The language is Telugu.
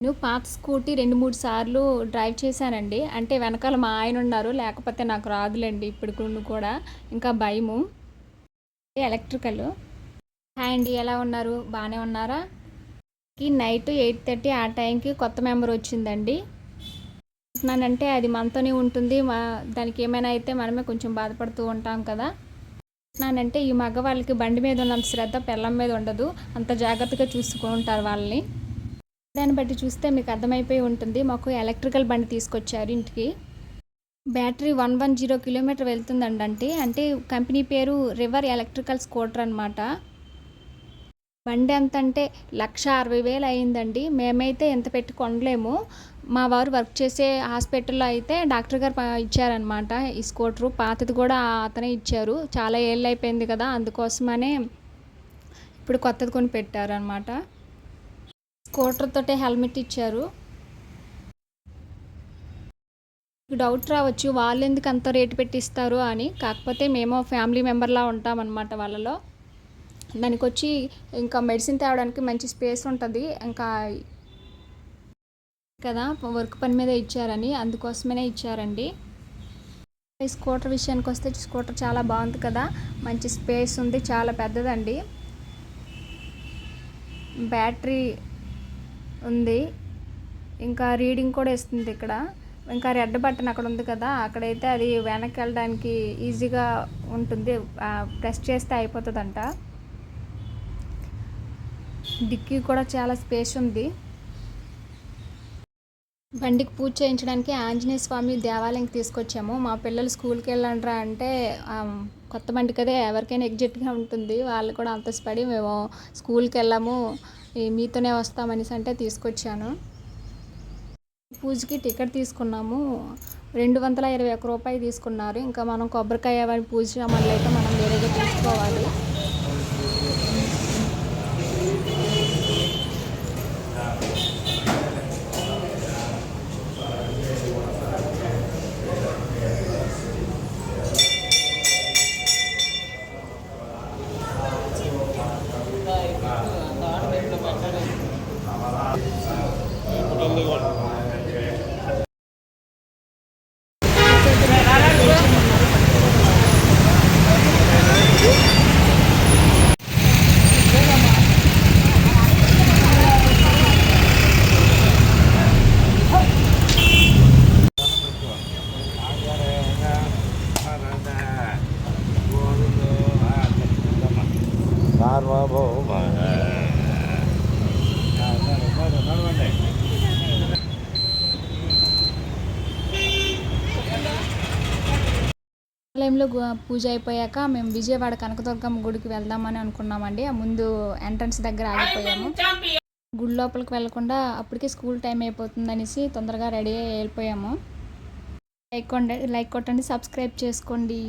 నేను పాత స్కూటీ రెండు మూడు సార్లు డ్రైవ్ చేశానండి. అంటే వెనకాల మా ఆయన ఉన్నారు. లేకపోతే నాకు రాదులేండి ఇప్పుడు కూడా. ఇంకా భయము. ఎలక్ట్రికల్. హాయ్ అండి ఎలా ఉన్నారు? బాగానే ఉన్నారా? ఈ నైట్ ఎయిట్ థర్టీ ఆ టైంకి కొత్త మెంబర్ వచ్చిందండి. అంటే అది మనతోనే ఉంటుంది. మా దానికి ఏమైనా అయితే మనమే కొంచెం బాధపడుతూ ఉంటాం కదా. అంటే ఈ మగవాళ్ళకి బండి మీద ఉన్నంత శ్రద్ధ పిల్లం మీద ఉండదు. అంత జాగ్రత్తగా చూసుకుంటారు వాళ్ళని. దాన్ని బట్టి చూస్తే మీకు అర్థమైపోయి ఉంటుంది. మాకు ఎలక్ట్రికల్ బండి తీసుకొచ్చారు ఇంటికి. Battery one one zero kilometre వెళ్తుందండి అంటే అంటే కంపెనీ పేరు రివర్ ఎలక్ట్రికల్ స్కూటర్ అనమాట బండి ఎంత అంటే లక్ష అరవై వేలు అయిందండి. మేమైతే ఎంత పెట్టి కొనలేము. మా వారు వర్క్ చేసే హాస్పిటల్లో అయితే డాక్టర్ గారు ఇచ్చారనమాట ఈ స్కూటరు పాతది కూడా అతనే ఇచ్చారు. చాలా ఏళ్ళు అయిపోయింది కదా అందుకోసమనే ఇప్పుడు కొత్తది కొని పెట్టారనమాట స్కూటర్ తోటే హెల్మెట్ ఇచ్చారు. డౌట్ రావచ్చు వాళ్ళు ఎందుకు అంత రేటు పెట్టిస్తారు అని. కాకపోతే మేము ఫ్యామిలీ మెంబర్లా ఉంటామన్నమాట వాళ్ళలో. దానికి వచ్చి ఇంకా మెడిసిన్ తేవడానికి మంచి స్పేస్ ఉంటుంది. ఇంకా కదా వర్క్ పని మీద ఇచ్చారని అందుకోసమే ఇచ్చారండి. ఈ స్కూటర్ విషయానికి వస్తే స్కూటర్ చాలా బాగుంది కదా. మంచి స్పేస్ ఉంది చాలా పెద్దదండి. బ్యాటరీ ఉంది. ఇంకా రీడింగ్ కూడా ఇస్తుంది ఇక్కడ. ఇంకా రెడ్ బటన్ అక్కడ ఉంది కదా అక్కడైతే అది వెనక్కి వెళ్ళడానికి ఈజీగా ఉంటుంది. ప్రెస్ చేస్తే అయిపోతుందంట. డిక్కీ కూడా చాలా స్పేస్ ఉంది. బండికి పూజ చేయించడానికి ఆంజనేయ స్వామి దేవాలయంకి తీసుకొచ్చాము. మా పిల్లలు స్కూల్కి వెళ్ళండ్రా అంటే కొత్త బండి కదా ఎవరికైనా ఎగ్జిట్గా ఉంటుంది. వాళ్ళు కూడా అంతస్పడి మేము స్కూల్కి వెళ్ళాము. మీతోనే వస్తామనేసి అంటే తీసుకొచ్చాను. పూజకి టికెట్ తీసుకున్నాము. రెండు వందల ఇరవై ఒక్క రూపాయి తీసుకున్నారు. ఇంకా మనం కొబ్బరికాయ పూజ మళ్ళీ అయితే మనం వేరేగా తీసుకోవాలి. సార్వభౌమ ఆలయంలో పూజ అయిపోయాక మేము విజయవాడ కనకదుర్గమ్మ గుడికి వెళ్దామని అనుకున్నామండి. ఆ ముందు ఎంట్రన్స్ దగ్గర ఆగిపోయాము. గుడి లోపలికి వెళ్ళకుండా అప్పటికే స్కూల్ టైం అయిపోతుంది అనేసి తొందరగా రెడీ అయిపోయాము లైక్ లైక్ లైక్ కొట్టండి సబ్స్క్రైబ్ చేసుకోండి.